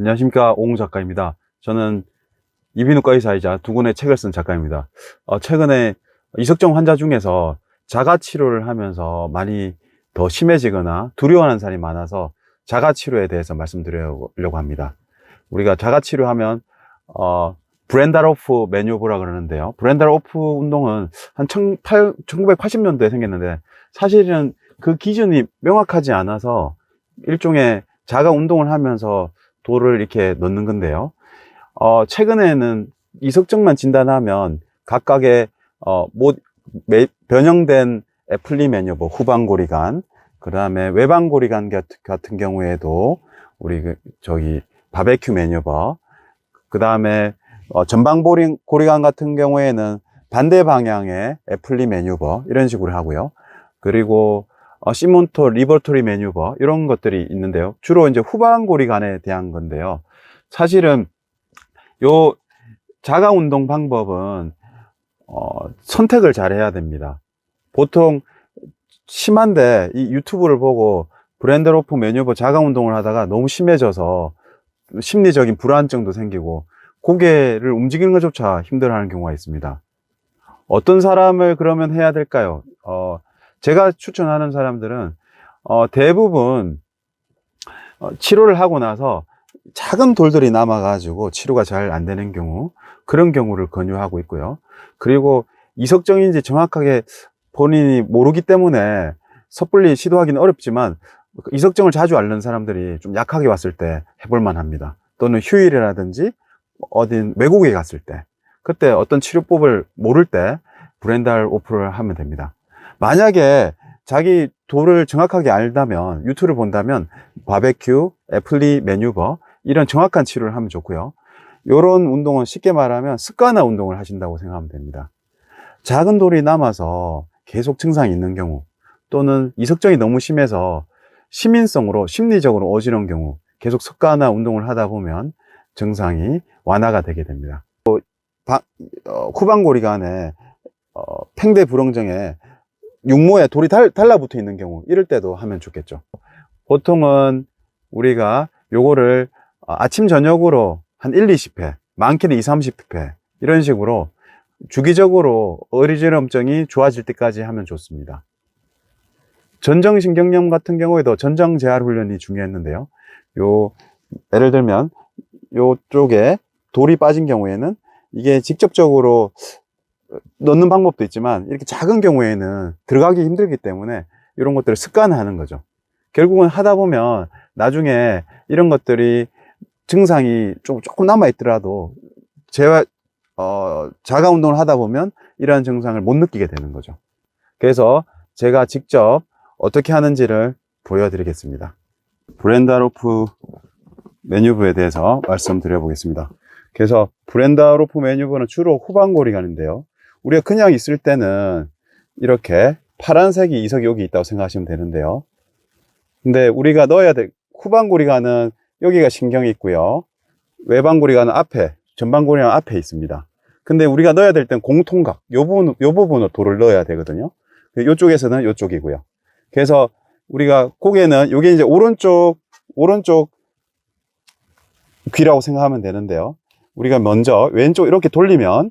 안녕하십니까 오웅 작가입니다. 저는 이비인후과 의사이자 두 권의 책을 쓴 작가입니다. 어, 최근에 이석정 환자 중에서 자가 치료를 하면서 많이 더 심해지거나 두려워하는 사람이 많아서 자가 치료에 대해서 말씀드리려고 합니다. 우리가 자가 치료하면 어, 브렌다로프 매뉴브라 그러는데요. 브렌다로프 운동은 한 1980년도에 생겼는데 사실은 그 기준이 명확하지 않아서 일종의 자가 운동을 하면서 돌을 이렇게 넣는 건데요. 어, 최근에는 이석증만 진단하면 각각의 어, 못, 매- 변형된 애플리 매뉴버 후방고리간, 그 다음에 외방고리간 같- 같은 경우에도 우리 그 저기 바베큐 매뉴버, 그 다음에 어, 전방고리간 같은 경우에는 반대 방향의 애플리 매뉴버 이런 식으로 하고요. 그리고 어, 시몬토 리버토리 매뉴버 이런 것들이 있는데요. 주로 이제 후방고리간에 대한 건데요. 사실은 요 자가 운동 방법은 어, 선택을 잘 해야 됩니다. 보통 심한데 이 유튜브를 보고 브랜드 로프 매뉴버 자가 운동을 하다가 너무 심해져서 심리적인 불안증도 생기고 고개를 움직이는 것조차 힘들어하는 경우가 있습니다. 어떤 사람을 그러면 해야 될까요? 어, 제가 추천하는 사람들은 어, 대부분 어, 치료를 하고 나서 작은 돌들이 남아 가지고 치료가 잘 안 되는 경우 그런 경우를 권유하고 있고요. 그리고 이석정인지 정확하게 본인이 모르기 때문에 섣불리 시도하기는 어렵지만 이석정을 자주 앓는 사람들이 좀 약하게 왔을 때 해볼만 합니다. 또는 휴일이라든지 어딘 외국에 갔을 때 그때 어떤 치료법을 모를 때 브랜달 오프를 하면 됩니다. 만약에 자기 돌을 정확하게 알다면 유튜브를 본다면 바베큐, 애플리 매뉴버 이런 정확한 치료를 하면 좋고요. 이런 운동은 쉽게 말하면 습관화 운동을 하신다고 생각하면 됩니다. 작은 돌이 남아서 계속 증상이 있는 경우 또는 이석정이 너무 심해서 시민성으로 심리적으로 어지러운 경우 계속 습관화 운동을 하다 보면 증상이 완화가 되게 됩니다. 또 바- 어, 후방고리간에 어, 팽대 불응증에 육모에 돌이 달, 달라붙어 있는 경우 이럴 때도 하면 좋겠죠. 보통은 우리가 요거를 어, 아침 저녁으로 한 1, 20회, 많게는 2, 30회 이런 식으로 주기적으로 어리지럼증이 좋아질 때까지 하면 좋습니다. 전정신경염 같은 경우에도 전정 재활 훈련이 중요했는데요. 요 예를 들면 요쪽에 돌이 빠진 경우에는 이게 직접적으로 넣는 방법도 있지만 이렇게 작은 경우에는 들어가기 힘들기 때문에 이런 것들을 습관화하는 거죠. 결국은 하다 보면 나중에 이런 것들이 증상이 좀 조금 남아 있더라도 재활 어, 자가 운동을 하다 보면 이러한 증상을 못 느끼게 되는 거죠. 그래서 제가 직접 어떻게 하는지를 보여드리겠습니다. 브렌다로프 메뉴부에 대해서 말씀드려 보겠습니다. 그래서 브렌다로프 메뉴부는 주로 후방고리간인데요. 우리가 그냥 있을 때는 이렇게 파란색이 이석이 여기 있다고 생각하시면 되는데요. 근데 우리가 넣어야 될 후방고리간은 여기가 신경이 있고요. 외방고리간은 앞에, 전방고리간 앞에 있습니다. 근데 우리가 넣어야 될 땐 공통각, 요 부분, 요 부분으로 돌을 넣어야 되거든요. 요쪽에서는 요쪽이고요. 그래서 우리가 고개는 요게 이제 오른쪽, 오른쪽 귀라고 생각하면 되는데요. 우리가 먼저 왼쪽 이렇게 돌리면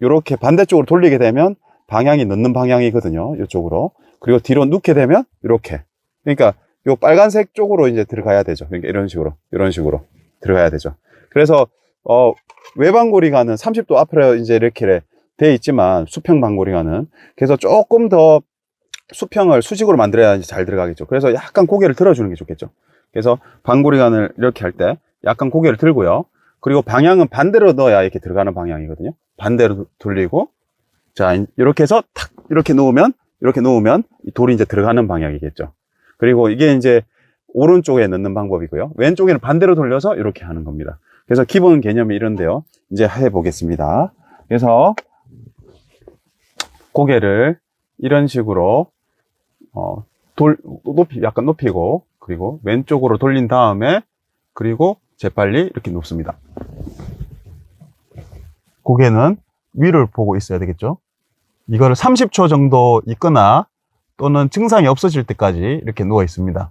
이렇게 반대쪽으로 돌리게 되면 방향이 넣는 방향이거든요. 이쪽으로. 그리고 뒤로 눕게 되면 이렇게. 그러니까 요 빨간색 쪽으로 이제 들어가야 되죠. 그러니까 이런 식으로, 이런 식으로 들어가야 되죠. 그래서 어 외방고리가는 30도 앞으로 이제 이렇게 돼 있지만 수평 방고리가는 그래서 조금 더 수평을 수직으로 만들어야 잘 들어가겠죠. 그래서 약간 고개를 들어주는 게 좋겠죠. 그래서 방고리간을 이렇게 할 때 약간 고개를 들고요. 그리고 방향은 반대로 넣어야 이렇게 들어가는 방향이거든요. 반대로 돌리고 자 이렇게 해서 탁 이렇게 놓으면 이렇게 놓으면 이 돌이 이제 들어가는 방향이겠죠. 그리고 이게 이제 오른쪽에 넣는 방법이고요. 왼쪽에는 반대로 돌려서 이렇게 하는 겁니다. 그래서 기본 개념이 이런데요. 이제 해 보겠습니다. 그래서 고개를 이런 식으로 어, 돌 높이 약간 높이고 그리고 왼쪽으로 돌린 다음에 그리고 재빨리 이렇게 눕습니다. 고개는 위를 보고 있어야 되겠죠. 이거를 30초 정도 있거나 또는 증상이 없어질 때까지 이렇게 누워 있습니다.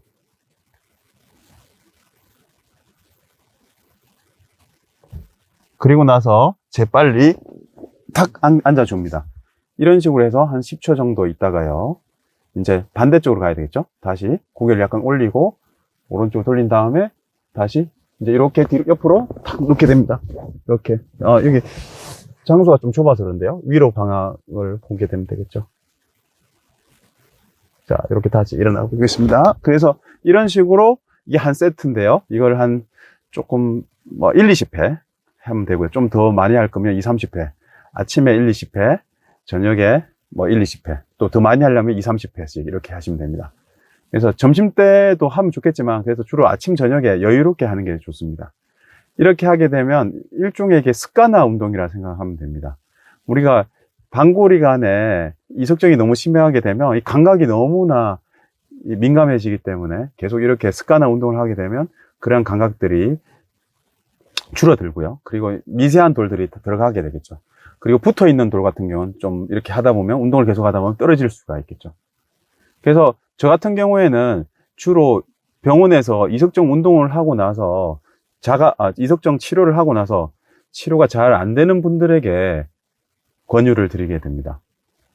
그리고 나서 재빨리 탁 안- 앉아줍니다. 이런 식으로 해서 한 10초 정도 있다가요. 이제 반대쪽으로 가야 되겠죠? 다시 고개를 약간 올리고 오른쪽 돌린 다음에 다시 이제 이렇게 뒤로 옆으로 탁 놓게 됩니다. 이렇게. 아, 여기 장소가 좀 좁아서 그런데요. 위로 방향을 보게 되면 되겠죠. 자, 이렇게 다시 일어나 보겠습니다. 그래서 이런 식으로 이게 한 세트인데요. 이걸 한 조금 뭐 1, 20회 하면 되고요. 좀 더 많이 할 거면 2, 30회. 아침에 1, 20회, 저녁에 뭐 1, 20회. 또 더 많이 하려면 2, 30회씩 이렇게 하시면 됩니다. 그래서 점심 때도 하면 좋겠지만 그래서 주로 아침 저녁에 여유롭게 하는 게 좋습니다. 이렇게 하게 되면 일종의 이게 습관화 운동이라 생각하면 됩니다. 우리가 방골이 간에 이석정이 너무 심해하게 되면 이 감각이 너무나 이 민감해지기 때문에 계속 이렇게 습관화 운동을 하게 되면 그런 감각들이 줄어들고요. 그리고 미세한 돌들이 들어가게 되겠죠. 그리고 붙어 있는 돌 같은 경우는 좀 이렇게 하다 보면 운동을 계속 하다 보면 떨어질 수가 있겠죠. 그래서 저 같은 경우에는 주로 병원에서 이석정 운동을 하고 나서 자가 아, 이석정 치료를 하고 나서 치료가 잘 안 되는 분들에게 권유를 드리게 됩니다.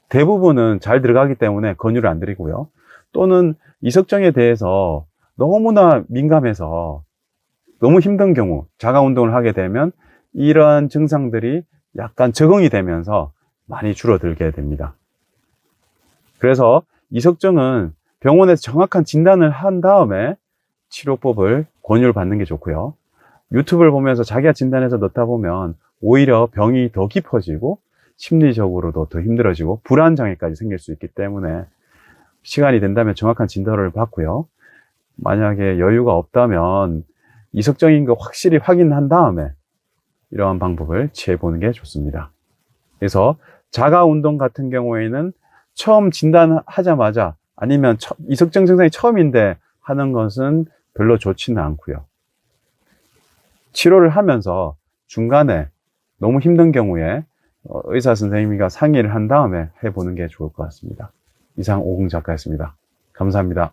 대부분은 잘 들어가기 때문에 권유를 안 드리고요. 또는 이석정에 대해서 너무나 민감해서 너무 힘든 경우 자가 운동을 하게 되면 이러한 증상들이 약간 적응이 되면서 많이 줄어들게 됩니다. 그래서 이석정은 병원에서 정확한 진단을 한 다음에 치료법을 권유를 받는 게 좋고요. 유튜브를 보면서 자기가 진단해서 넣다 보면 오히려 병이 더 깊어지고 심리적으로도 더 힘들어지고 불안 장애까지 생길 수 있기 때문에 시간이 된다면 정확한 진단을 받고요. 만약에 여유가 없다면 이석정인 거 확실히 확인한 다음에 이러한 방법을 취해 보는 게 좋습니다. 그래서 자가 운동 같은 경우에는 처음 진단하자마자 아니면 처- 이석정 증상이 처음인데 하는 것은 별로 좋지는 않고요. 치료를 하면서 중간에 너무 힘든 경우에 어, 의사 선생님과 상의를 한 다음에 해보는 게 좋을 것 같습니다. 이상 오공 작가였습니다. 감사합니다.